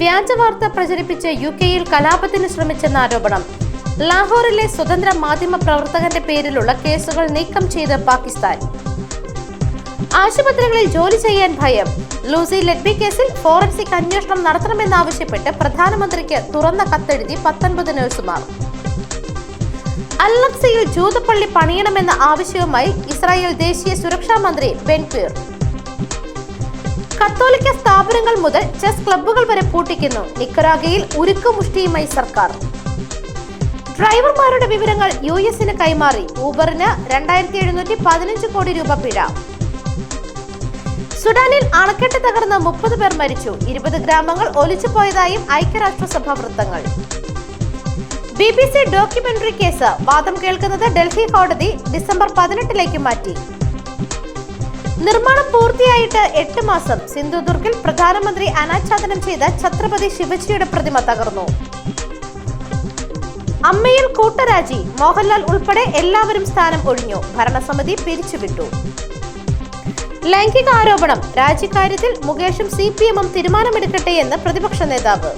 വ്യാജവാർത്ത പ്രചരിപ്പിച്ച് U കെയിൽ കലാപത്തിന് ശ്രമിച്ചെന്ന ആരോപണം. ലാഹോറിലെ സ്വതന്ത്ര മാധ്യമ പ്രവർത്തകന്റെ പേരിലുള്ള കേസുകൾ നീക്കം ചെയ്ത് പാകിസ്ഥാൻ. ആശുപത്രികളിൽ ജോലി ചെയ്യാൻ ഭയം. ലൂസി ലെഡ്ബി കേസിൽ ഫോറൻസിക് അന്വേഷണം നടത്തണമെന്നാവശ്യപ്പെട്ട് പ്രധാനമന്ത്രിക്ക് തുറന്ന കത്തെഴുതി പത്തൊൻപത് നഴ്സുമാർ. അല്ലക്സയിൽ ജൂതപ്പള്ളി പണിയണമെന്ന ആവശ്യവുമായി ഇസ്രായേൽ ദേശീയ സുരക്ഷാ മന്ത്രി ബെൻക്വീർ കത്തോലിക്ക സ്ഥാപനങ്ങൾ മുതൽ ചെസ് ക്ലബ്ബുകൾ വരെ പൂട്ടിക്കുന്നു. നിക്കറാഗയിൽ ഉരുക്കുമുഷ്ടിയുമായി സർക്കാർ. ഡ്രൈവർമാരുടെ വിവരങ്ങൾ യു എസിന് കൈമാറി. ഊബറിന് രണ്ടായിരത്തി എഴുന്നൂറ്റി പതിനഞ്ച് കോടി രൂപ പിഴ. സുഡാനിൽ അണക്കെട്ട് തകർന്ന് മുപ്പത് പേർ മരിച്ചു. ഇരുപത് ഗ്രാമങ്ങൾ ഒലിച്ചുപോയതായും ഐക്യരാഷ്ട്രസഭ വൃത്തങ്ങൾ. B B C documentary case. വാദം കേൾക്കുന്നത് ഡൽഹി കോടതി ഡിസംബർ പതിനെട്ടിലേക്ക് മാറ്റി. നിർമ്മാണം പൂർത്തിയായിട്ട് എട്ട് മാസം സിന്ധുദുർഗിൽ പ്രധാനമന്ത്രി അനാച്ഛാദനം ചെയ്ത ഛത്രപതി ശിവജിയുടെ പ്രതിമ തകർന്നു. അമ്മയിൽ കൂട്ടരാജി മോഹൻലാൽ ഉൾപ്പെടെ എല്ലാവരും സ്ഥാനം ഒഴിഞ്ഞു. ഭരണസമിതി പിരിച്ചുവിട്ടു. ലൈംഗിക ആരോപണം രാജിക്കാര്യത്തിൽ മുകേഷും സി പി എമ്മും തീരുമാനമെടുക്കട്ടെ എന്ന് പ്രതിപക്ഷ നേതാവ്.